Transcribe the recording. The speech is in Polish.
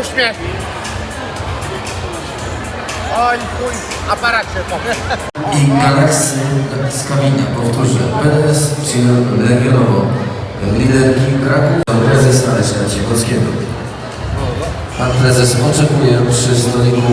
uśmiech. Oj, chuj, aparat się i Galaxy z Kamienia. Powtórzę, PDS przyjął legionowo liderki Kraków, pan prezes Alesia Ciechockiego. Pan prezes oczekuje przy stoliku